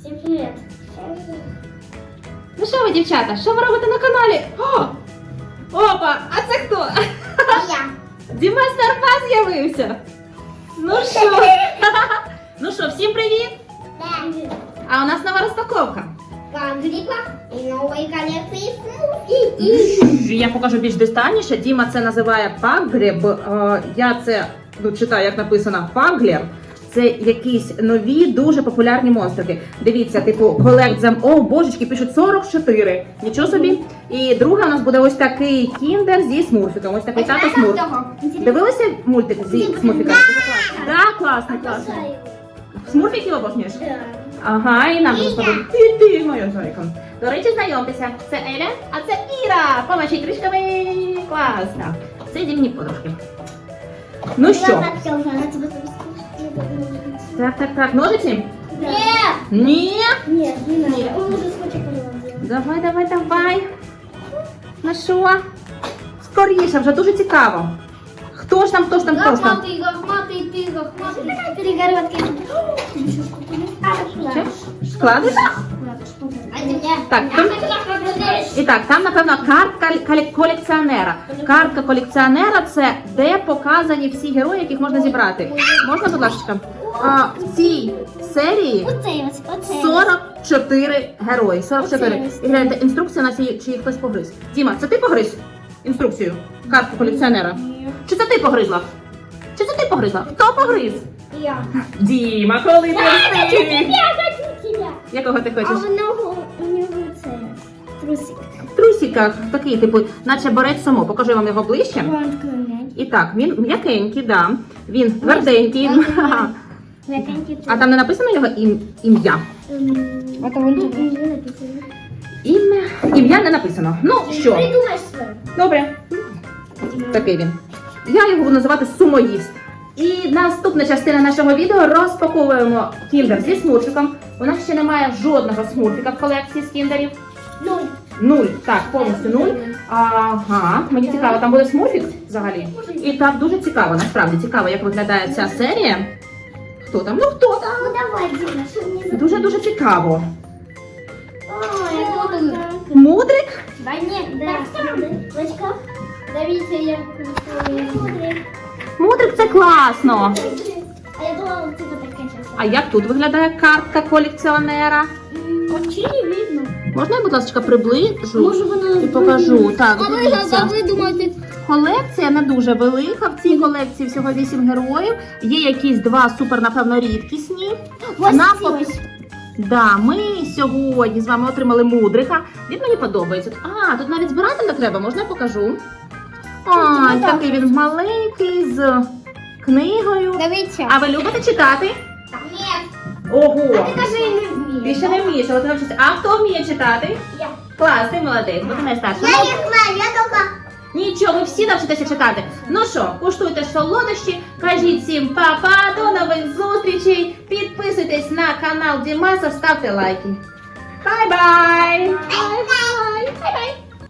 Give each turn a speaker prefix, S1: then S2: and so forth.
S1: Всем привет.
S2: Ну що ви, дівчата, що ви робите на каналі? О! Опа! А це хто?
S1: Я.
S2: Діма Старпа з'явився. Ну що? Ну що, всім привіт!
S1: Да.
S2: А у нас нова розпаковка.
S1: Пандрика и новые коллекции смузи.
S2: Я покажу більш детальніше. Діма це називає пагреб. Е, Я це ну, читаю, як написано паглер. Це якісь нові, дуже популярні монстрики. Дивіться, типу, колект О, божечки, пишуть 44. Нічого собі. І друга у нас буде ось такий кіндер зі смурфіком. Ось такий тато смурф. Дивилися мультик зі смурфіком? Так, класний, класний. Смурфіки обожнюєш? Ага, і нам розповім. Ти, ти, моя зайка. До речі, знайомтеся. Це Еля, а це Іра. Помашіть кришками. Класно. Це зімні подружки. Ну що? Так, так, так. Ножиці?
S1: Нет.
S2: Ні.
S1: Нет, не надо.
S2: Нет.
S1: Он уже скотчем поделал.
S2: Давай, давай, давай. Ну що? Скоріше, вже дуже цікаво. Хто ж там, хто ж там, хто ж там?
S1: Лохматый, лохматый, ты лохматый. Перегородки. Еще что-то не
S2: Ще? Складиш?
S1: А.
S2: Так, там- І так, там, напевно, картка колекціонера. Картка колекціонера це де показані всі герої, яких можна зібрати. Можна, будь ласка? А, в цій серії
S1: Оцей ось, оцей ось.
S2: 44 герої. 44. І гляньте, інструкція на цій, чи хтось погриз. Діма, це ти погриз? Інструкцію? Картку колекціонера. Чи це ти погризла? Чи це ти погризла? Хто погриз?
S1: Я.
S2: Діма, коли ти встиг?
S1: Я хочу тебя.
S2: Якого ти хочеш?
S1: у трусик.
S2: В трусиках такий, типу, наче борець само. Покажу вам його ближче. І так, він м'якенький, да. Він тверденький. А там не написано його ім- ім'я.
S1: А там он тут.
S2: Ім'я ім'я не написано. Ну що,
S1: своє.
S2: добре. Такий він. Я його буду називати сумоїст. І наступна частина нашого відео розпаковуємо кіндер зі смурфіком. У нас ще немає жодного смурфіка в колекції з кіндерів.
S1: Ну,
S2: Нуль. Так, повністю нуль. Ага, мені цікаво, там буде смурфік взагалі. І так дуже цікаво, насправді цікаво, як виглядає ця серія. Хто там? Ну хто там?
S1: ну давай, Діна, що мені
S2: Дуже дуже цікаво.
S1: Ой, буду.
S2: Мудрик?
S1: Да нет, да. Дочка, дивіться, я включила.
S2: Мудрик це класно.
S1: А я думала, типа таке щось.
S2: А як тут виглядає картка колекціонера?
S1: Вообще не видно.
S2: Можна я, будь ласка, приближу
S1: Може воно
S2: і покажу. Так,
S1: А ви, а ви думаєте,
S2: Колекція не дуже велика. В цій колекції всього 8 героїв. Є якісь два супер, напевно, рідкісні.
S1: ось
S2: Нам
S1: ці
S2: по-
S1: ось.
S2: Да, ми сьогодні з вами отримали мудрика. Він мені подобається. А, тут навіть збирати не треба, можна я покажу. А,
S1: Тут
S2: такий він маленький з книгою.
S1: Дивіться.
S2: А ви любите читати?
S1: Ні.
S2: Ого!
S1: А ти кажи, не вмію.
S2: Більше не вмієш, але ти навчишся. А хто вміє читати?
S1: Я.
S2: Клас, ти молодець, бо ти найстарша.
S1: Я не знаю, я тільки...
S2: Нічого, ви всі навчитеся читати. Ну що, куштуйте солодощі, кажіть всім па-па, до нових зустрічей. Підписуйтесь на канал Дімаса, ставте лайки. Бай-бай!
S1: Бай-бай.
S2: Бай-бай!